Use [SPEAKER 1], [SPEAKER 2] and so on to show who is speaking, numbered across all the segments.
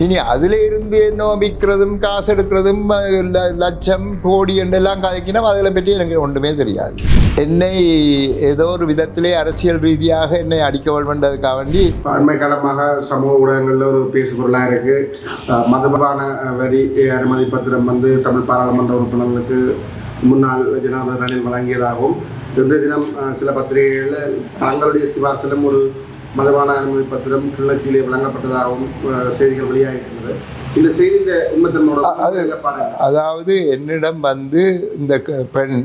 [SPEAKER 1] இனி அதில் இருந்து என்ன விற்கிறதும் காசு எடுக்கிறதும் லட்சம் கோடி என்றெல்லாம் கதைக்கினா அதில் பற்றி எனக்கு ஒன்றுமே தெரியாது. என்னை ஏதோ ஒரு விதத்திலே அரசியல் ரீதியாக என்னை அடிக்க வேண்டதுக்காக வேண்டி
[SPEAKER 2] அண்மை காலமாக சமூக ஊடகங்களில் ஒரு பேசுபொருளாக இருக்கு. அஹ் மதுபான வரி அனுமதி பத்திரம் வந்து தமிழ் பாராளுமன்ற உறுப்பினர்களுக்கு முன்னாள் ஜனாதிபதி ரணில் வழங்கியதாகவும் இன்றைய தினம் சில பத்திரிகைகளில் தங்களுடைய சிபார்சிலும் ஒரு மதுபான அனுமதி பத்திரம் கிளர்ச்சியிலே வழங்கப்பட்டதாகவும் செய்திகள் வெளியாகிருக்கிறது இந்த செய்தியின் உண்மைத்தன்மையோட
[SPEAKER 1] அது- அதாவது என்னிடம் வந்து இந்த பெண்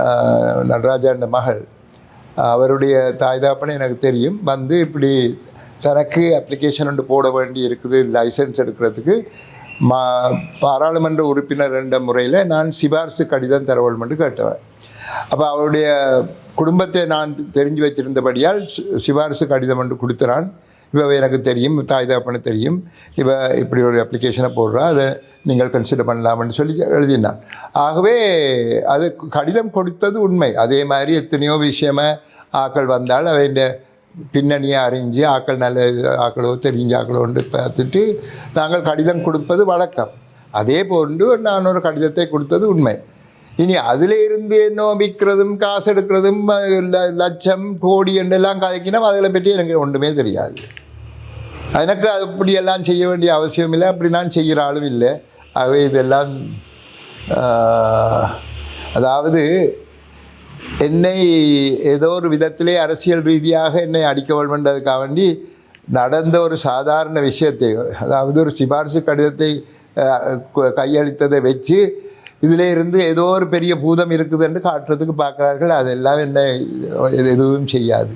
[SPEAKER 1] ஆஹ், நடராஜாண்ட மகள் அவருடைய தாய் தாப்பனை எனக்கு தெரியும். வந்து இப்படி தனக்கு அப்ளிகேஷன் ஒன்று போட வேண்டி இருக்குது லைசன்ஸ் எடுக்கிறதுக்கு. மா பாராளுமன்ற உறுப்பினர் என்ற முறையில் நான் சிபாரிசு கடிதம் தர என்று கேட்டவன். அப்போ அவருடைய குடும்பத்தை நான் தெரிஞ்சு வச்சிருந்தபடியால் சி- சிபாரிசு கடிதம் என்று கொடுத்துறான். இவ எனக்கு தெரியும் தாய் தகப்பனு தெரியும். இவ இப்படி ஒரு அப்ளிகேஷனை போடுறா அதை நீங்கள் கன்சிடர் பண்ணலாம்னு சொல்லி எழுதினான். ஆகவே அது கடிதம் கொடுத்தது உண்மை. அதே மாதிரி எத்தனையோ விஷயமா ஆக்கள் வந்தால் அவைண்ட பின்னணியை அறிஞ்சு ஆக்கள் நல்ல ஆக்களோ தெரிஞ்ச ஆக்களோன்னு பார்த்துட்டு நாங்கள் கடிதம் கொடுப்பது வழக்கம். அதே போன்று நான் ஒரு கடிதத்தை கொடுத்தது உண்மை. இனி அதில் இருந்து நோபிக்கிறதும் காசு எடுக்கிறதும் லட்சம் கோடி என்றெல்லாம் கதைக்கினா அதில் பற்றி எனக்கு ஒன்றுமே தெரியாது. எனக்கு அப்படியெல்லாம் செய்ய வேண்டிய அவசியம் இல்லை. அப்படி நான் செய்கிற ஆளும் இல்லை. அவை இதெல்லாம் அதாவது என்னை ஏதோ ஒரு விதத்திலே அரசியல் ரீதியாக என்னை அடிக்க வேண்டதுக்காக வேண்டி நடந்த ஒரு சாதாரண விஷயத்தை அதாவது ஒரு சிபாரிசு கடிதத்தை கையளித்ததை வச்சு இதில் இருந்து ஏதோ ஒரு பெரிய பூதம் இருக்குது என்று காட்டுறதுக்கு பார்க்குறார்கள். அதெல்லாம் என்னை எதுவும் செய்யாது.